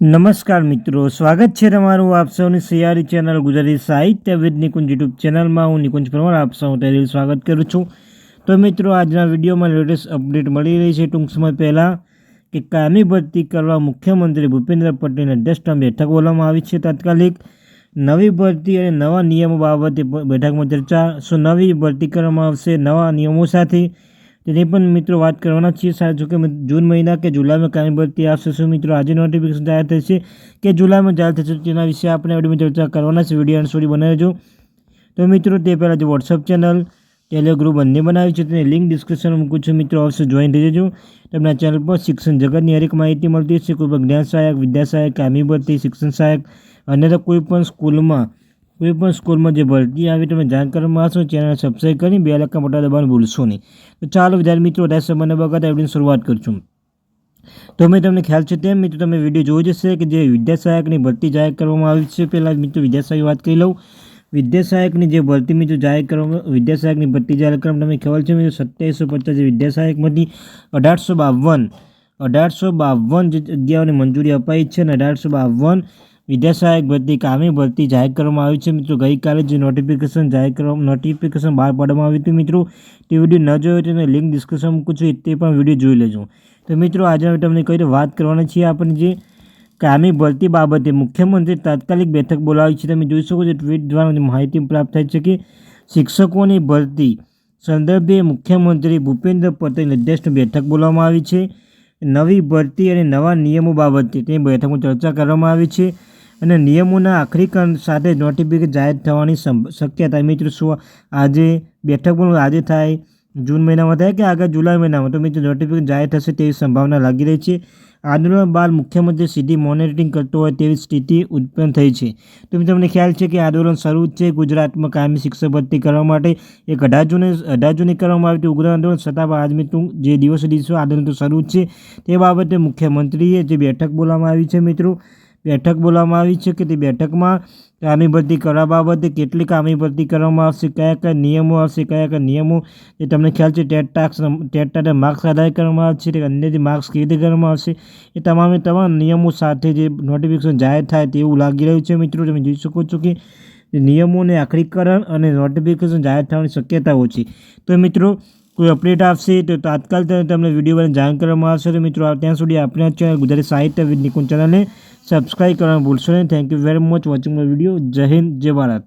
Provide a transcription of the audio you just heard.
નમસ્કાર મિત્રો, સ્વાગત છે તમારું આપ સૌની સિયારી ચેનલ ગુજરાતી સાહિત્ય વિદ નિકુંજ યુટ્યુબ ચેનલમાં. હું નિકુંજ પરમાર, આપ સૌ તહેરીલ સ્વાગત કરું છું. તો મિત્રો, આજના વિડીયોમાં લેટેસ્ટ અપડેટ મળી રહી છે. ટૂંક સમય પહેલાં કે કામી ભરતી કરવા મુખ્યમંત્રી ભૂપેન્દ્ર પટેલને અધ્યક્ષતા બેઠક બોલાવવામાં આવી છે તાત્કાલિક. નવી ભરતી અને નવા નિયમો બાબતે બેઠકમાં ચર્ચા. શું નવી ભરતી કરવામાં આવશે? નવા નિયમો સાથે તેની પણ મિત્રો વાત કરવાના છીએ સાહેબ જોકે જૂન મહિના કે જુલાઈમાં કાંઈ ભરતી આવશે. શું મિત્રો આજે નોટિફિકેશન જાહેર થશે કે જુલાઈમાં જાહેર થશે તેના વિશે આપણે વિડીયોમાં ચર્ચા કરવાના છે. વીડિયો અને સ્ટોરી બનાવજો. તો મિત્રો તે પહેલાં જે વોટ્સઅપ ચેનલ ટેલિગ્રુપ બંને બનાવી છે તેની લિંક ડિસ્ક્રિપ્શનમાં મૂકું છું. મિત્રો અવશ્ય જોઈન થઈ જજો. તમને ચેનલ પર શિક્ષણ જગતની હરેક માહિતી મળતી છે કોઈ પણ જ્ઞાન સહાયક, વિદ્યા સહાયક કામી ભરતી શિક્ષણ સહાયક અન્યથા કોઈ પણ સ્કૂલમાં કોઈ પણ સ્કૂલમાં જે ભરતી આવી તમે જાણ કરવામાં આવશો ચેનલ સબસ્ક્રાઈબ કરી બે લાખ મોટા દબાણ ભૂલશો નહીં. તો ચાલો વિદ્યાર્થી મિત્રો વધારે સમયને બગત એવડીની શરૂઆત કરશું. તો મેં તમને ખ્યાલ છે તેમ મિત્રો, તમે વીડિયો જોઈ જશે કે જે વિદ્યા સહાયકની ભરતી જાહેર કરવામાં આવી છે. પહેલાં મિત્રો વિદ્યા સહાયક વાત કરી લઉં. વિદ્યા સહાયકની જે ભરતી મિત્રો જાહેર કરવામાં, વિદ્યા સહાયકની ભરતી જાહેર કરવામાં તમને ખ્યાલ છે મિત્રો, સત્યાવીસો પચાસ વિદ્યા સહાયકમાંથી અઢારસો બાવન અઢારસો બાવન જે જગ્યાઓને મંજૂરી અપાઈ છે અને અઢારસો બાવન વિદ્યાસહાયક ભરતી કામી ભરતી જાહેર કરવામાં આવી છે. મિત્રો, ગઈકાલે જે નોટિફિકેશન જાહેર કરવા નોટિફિકેશન બહાર પાડવામાં આવ્યું હતું, મિત્રો, તે વીડિયો ન જોયો તેને લિંક ડિસ્ક્રિપ્શન મૂકું છું, તે પણ વીડિયો જોઈ લેજો. તો મિત્રો, આજે તમને કઈ વાત કરવાની છીએ આપણે જે કામી ભરતી બાબતે મુખ્યમંત્રી તાત્કાલિક બેઠક બોલાવી છે, તમે જોઈ શકો છો ટ્વીટ દ્વારા માહિતી પ્રાપ્ત થઈ છે કે શિક્ષકોની ભરતી સંદર્ભે મુખ્યમંત્રી ભૂપેન્દ્ર પટેલ અધ્યક્ષની બેઠક બોલાવવામાં આવી છે. નવી ભરતી અને નવા નિયમો બાબતે તે બેઠકમાં ચર્ચા કરવામાં આવી છે. અને નિયમોના આખરીકરણ સાથે નોટિફિકેશન જાહેર થવાની શક્યતા. મિત્રો, શું આજે બેઠક પણ આજે થાય? જૂન મહિનામાં થાય કે આગળ જુલાઈ મહિનામાં? તો મિત્રો, નોટિફિકેશન જાહેર થશે તેવી સંભાવના લાગી રહી છે. આંદોલન બાદ મુખ્યમંત્રી સીધી મોનિટરિંગ કરતો હોય તેવી સ્થિતિ ઉત્પન્ન થઈ છે. તો તમને ખ્યાલ છે કે આંદોલન શરૂ છે ગુજરાતમાં કાયમી શિક્ષક ભરતી કરવા માટે. એક અઢાર જૂને અઢાર જૂને કરવામાં આવ્યું ઉગ્ર આંદોલન. છતાં આજ મિત્રો જે દિવસે દિવસો આંદોલન તો શરૂ છે, તે બાબતે મુખ્યમંત્રીએ જે બેઠક બોલાવવામાં આવી છે મિત્રો બેઠક બોલાવવામાં આવી છે કે તે બેઠકમાં કામી ભરતી કરવા બાબતે કેટલી કામી ભરતી કરવામાં આવશે, કયા કયા નિયમો આવશે, કયા કયા નિયમો, એ તમને ખ્યાલ છે ટેટ ટાક્સ ટેટ ટાટે માર્ક્સ આધાર કરવામાં આવશે, તે અન્ય જે માર્ક્સ કેવી રીતે કરવામાં આવશે, એ તમામે તમામ નિયમો સાથે જે નોટિફિકેશન જાહેર થાય તેવું લાગી રહ્યું છે મિત્રો. તમે જોઈ શકો છો કે નિયમોને આખરીકરણ અને નોટિફિકેશન જાહેર થવાની શક્યતાઓ છે. તો મિત્રો કોઈ અપડેટ આપશે તો તાત્કાલ તમને વીડિયો જાણ કરવામાં આવશે. તો મિત્રો ત્યાં સુધી આપણે ચેનલ ગુજરાતી સાહિત્ય વિદ નિકુંજ ચેનલને સબસ્ક્રાઈબ કરવાનું ભૂલશો નહીં. Thank you very much watching my video Jai Hind, Jai Bharat.